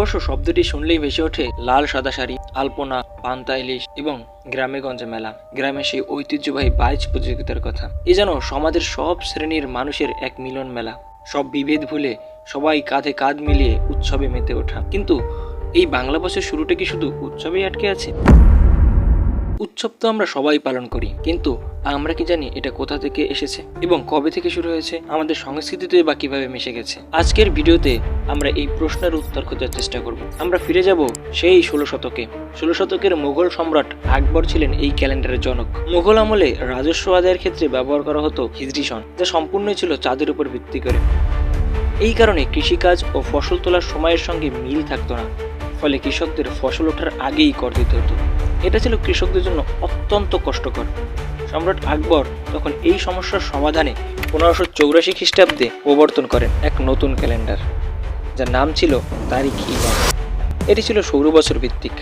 নববর্ষ শব্দটি শুনলেই ভেসে ওঠে লাল সাদা শাড়ি, আলপনা, পান্তা, ইলিশ এবং গ্রামে গঞ্জে মেলা। গ্রামে সেই ঐতিহ্যবাহী বাইচ প্রতিযোগিতার কথা। এ যেন সমাজের সব শ্রেণির মানুষের এক মিলন মেলা। সব বিভেদ ভুলে সবাই কাঁধে কাঁধ মিলিয়ে উৎসবে মেতে ওঠা। কিন্তু এই বাংলা বছর শুরুটা কি শুধু উৎসবেই আটকে আছে? উৎসব তো আমরা সবাই পালন করি, কিন্তু আমরা কি জানি এটা কোথা থেকে এসেছে এবং কবে থেকে শুরু হয়েছে, আমাদের সংস্কৃতিতে বা কীভাবে মিশে গেছে। আজকের ভিডিওতে আমরা এই প্রশ্নের উত্তর খোঁজার চেষ্টা করব। আমরা ফিরে যাব সেই ষোলো শতকে। ষোলো শতকের মুঘল সম্রাট আকবর ছিলেন এই ক্যালেন্ডারের জনক। মুঘল আমলে রাজস্ব আদায়ের ক্ষেত্রে ব্যবহার করা হতো হিজরি সন, যা সম্পূর্ণই ছিল চাঁদের উপর ভিত্তি করে। এই কারণে কৃষিকাজ ও ফসল তোলার সময়ের সঙ্গে মিল থাকতো না, ফলে কৃষকদের ফসল ওঠার আগেই কর দিতে হতো। এটা ছিল কৃষকদের জন্য অত্যন্ত কষ্টকর। সম্রাট আকবর তখন এই সমস্যার সমাধানে পনেরোশো চৌরাশি খ্রিস্টাব্দে প্রবর্তন করেন এক নতুন ক্যালেন্ডার যার নাম ছিল তারিখ ইলাহি। এটি ছিল সৌর বছর ভিত্তিক।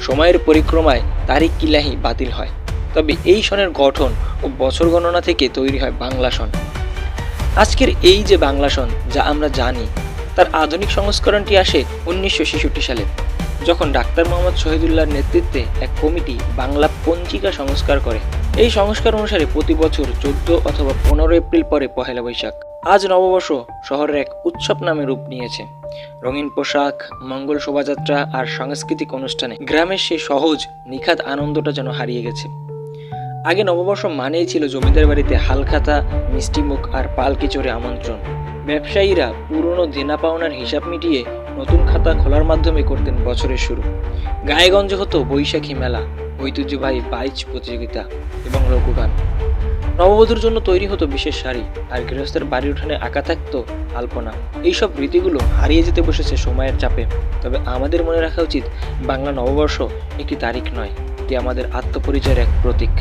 সময়ের পরিক্রমায় তারিখ ইলাহি বাতিল হয়। তবে এই সনের গঠন ও বছর গণনা থেকে তৈরি হয় বাংলা সন। আজকের এই যে বাংলা সন, যা আমরা জানি, তার আধুনিক সংস্করণটি আসে উনিশশো ছেষট্টি সালে। যখন ডাক্তার মোহাম্মদ শহীদুল্লাহর নেতৃত্বে এক কমিটি বাংলা পঞ্জিকা সংস্কার করে, এই সংস্কার অনুসারে প্রতি বছর চোদ্দ অথবা পনেরো এপ্রিল পরে পহেলা বৈশাখ, আজ নববর্ষ শহরের এক উৎসব নামে রূপ নিয়েছে। রঙিন পোশাক, মঙ্গল শোভাযাত্রা আর সাংস্কৃতিক অনুষ্ঠানে গ্রামের সেই সহজ, নিখাত আনন্দটা যেন হারিয়ে গেছে। আগে নববর্ষ মানেই ছিল জমিদার বাড়িতে হালখাতা, মিষ্টিমুখ আর পালকি চড়ে আমন্ত্রণ। ব্যবসায়ীরা পুরনো দেনা পাওনার হিসাব মিটিয়ে নতুন খাতা খোলার মাধ্যমে করতেন বছরের শুরু। গায়েগঞ্জে হতো বৈশাখী মেলা, ঐতিহ্যবাহী বাইচ প্রতিযোগিতা এবং লোকগান। নববধূর জন্য তৈরি হতো বিশেষ শাড়ি আর গৃহস্থের বাড়ির উঠানে আঁকা থাকত আলপনা। এইসব রীতিগুলো হারিয়ে যেতে বসেছে সময়ের চাপে। তবে আমাদের মনে রাখা উচিত, বাংলা নববর্ষ একটি তারিখ নয়, এটি আমাদের আত্মপরিচয়ের এক প্রতীক।